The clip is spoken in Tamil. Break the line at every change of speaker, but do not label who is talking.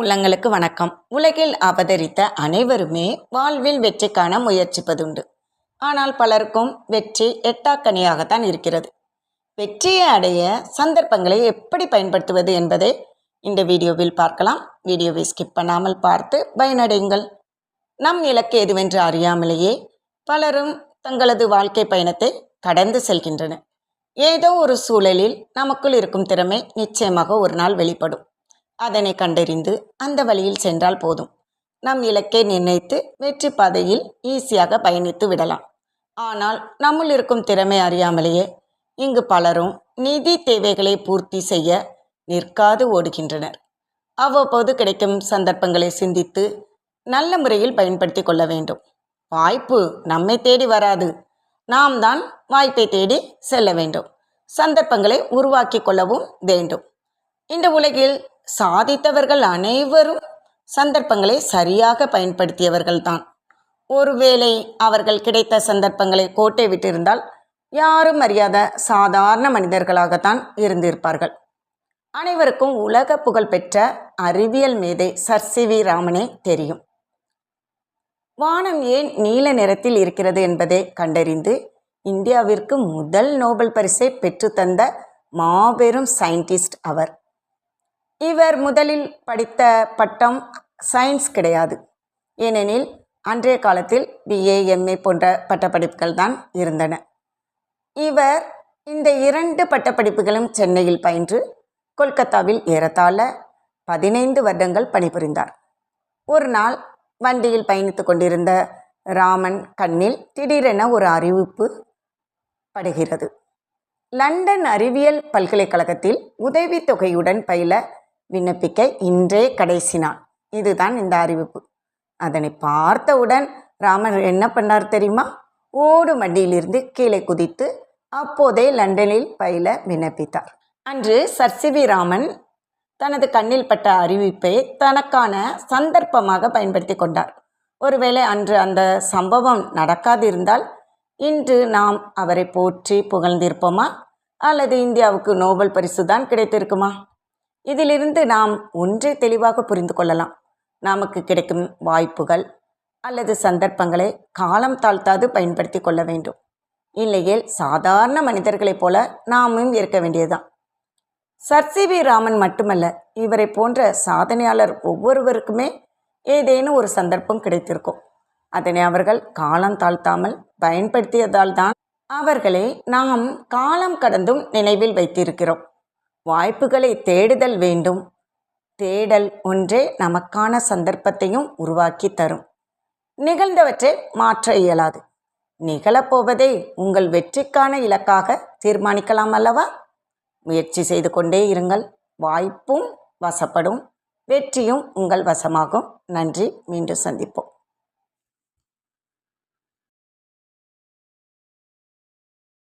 உள்ளங்களுக்கு வணக்கம். உலகில் அவதரித்த அனைவருமே வாழ்வில் வெற்றி காண முயற்சிப்பதுண்டு. ஆனால் பலருக்கும் வெற்றி எட்டாக்கனியாகத்தான் இருக்கிறது. வெற்றியை அடைய சந்தர்ப்பங்களை எப்படி பயன்படுத்துவது என்பதை இந்த வீடியோவில் பார்க்கலாம். வீடியோவை ஸ்கிப் பண்ணாமல் பார்த்து பயனடையுங்கள். நம் இலக்கு எதுவென்று அறியாமலேயே பலரும் தங்களது வாழ்க்கை பயணத்தை கடந்து செல்கின்றனர். ஏதோ ஒரு சூழலில் நமக்குள் இருக்கும் திறமை நிச்சயமாக ஒரு நாள் வெளிப்படும். அதனை கண்டறிந்து அந்த வழியில் சென்றால் போதும். நம் இலக்கை நிர்ணயித்து வெற்றி பாதையில் ஈஸியாக பயணித்து விடலாம். ஆனால் நம்முள் இருக்கும் திறமை அறியாமலேயே இங்கு பலரும் நிதி தேவைகளை பூர்த்தி செய்ய நிற்காது ஓடுகின்றனர். அவ்வப்போது கிடைக்கும் சந்தர்ப்பங்களை சிந்தித்து நல்ல முறையில் பயன்படுத்தி கொள்ள வேண்டும். வாய்ப்பு நம்மை தேடி வராது. நாம் தான் வாய்ப்பை தேடி செல்ல வேண்டும். சந்தர்ப்பங்களை உருவாக்கி கொள்ளவும் வேண்டும். இந்த உலகில் சாதித்தவர்கள் அனைவரும் சந்தர்ப்பங்களை சரியாக பயன்படுத்தியவர்கள்தான். ஒருவேளை அவர்கள் கிடைத்த சந்தர்ப்பங்களை கோட்டை விட்டிருந்தால் யாரும் அறியாத சாதாரண மனிதர்களாகத்தான் இருந்திருப்பார்கள். அனைவருக்கும் உலக புகழ் பெற்ற அறிவியல் மேதை சர் சி வி ராமனே தெரியும். வானம் ஏன் நீல நிறத்தில் இருக்கிறது என்பதை கண்டறிந்து இந்தியாவிற்கு முதல் நோபல் பரிசை பெற்றுத்தந்த மாபெரும் சயின்டிஸ்ட் அவர். இவர் முதலில் படித்த பட்டம் சயின்ஸ் கிடையாது. ஏனெனில் அன்றைய காலத்தில் பிஏ எம்ஏ போன்ற பட்டப்படிப்புகள் தான் இருந்தன. இவர் இந்த இரண்டு பட்டப்படிப்புகளும் சென்னையில் பயின்று கொல்கத்தாவில் ஏறத்தாழ பதினைந்து வருடங்கள் பணிபுரிந்தார். ஒரு நாள் வண்டியில் பயணித்து கொண்டிருந்த ராமன் கண்ணில் திடீரென ஒரு அறிவிப்பு படுகிறது. லண்டன் அறிவியல் பல்கலைக்கழகத்தில் உதவித்தொகையுடன் பயில விண்ணப்பிக்க இன்றே கடைசி நாள். இதுதான் இந்த அறிவிப்பு. அதனை பார்த்தவுடன் ராமர் என்ன பண்ணார் தெரியுமா? ஓடு மண்டியிலிருந்து கீழே குதித்து அப்போதே லண்டனில் பயில விண்ணப்பித்தார். அன்று சர்சிவி ராமன் தனது கண்ணில் பட்ட அறிவிப்பை தனக்கான சந்தர்ப்பமாக பயன்படுத்தி கொண்டார். ஒருவேளை அன்று அந்த சம்பவம் நடக்காதிருந்தால் இன்று நாம் அவரை போற்றி புகழ்ந்திருப்போமா? அல்லது இந்தியாவுக்கு நோபல் பரிசு தான் கிடைத்திருக்குமா? இதிலிருந்து நாம் ஒன்றை தெளிவாக புரிந்து கொள்ளலாம். நமக்கு கிடைக்கும் வாய்ப்புகள் அல்லது சந்தர்ப்பங்களை காலம் தாழ்த்தாது பயன்படுத்தி கொள்ள வேண்டும். இல்லையேல் சாதாரண மனிதர்களைப் போல நாமும் இருக்க வேண்டியதுதான். சர் சி வி ராமன் மட்டுமல்ல இவரை போன்ற சாதனையாளர் ஒவ்வொருவருக்குமே ஏதேனும் ஒரு சந்தர்ப்பம் கிடைத்திருக்கும். அதனை அவர்கள் காலம் தாழ்த்தாமல் பயன்படுத்தியதால் தான் அவர்களை நாம் காலம் கடந்தும் நினைவில் வைத்திருக்கிறோம். வாய்ப்புகளை தேடுதல் வேண்டும். தேடல் ஒன்றே நமக்கான சந்தர்ப்பத்தையும் உருவாக்கி தரும். நிகழ்ந்தவற்றை மாற்ற இயலாது. நிகழப்போவதை உங்கள் வெற்றிக்கான இலக்காக தீர்மானிக்கலாம் அல்லவா? முயற்சி செய்து கொண்டே இருங்கள். வாய்ப்பும் வசப்படும். வெற்றியும் உங்கள் வசமாகும். நன்றி. மீண்டும் சந்திப்போம்.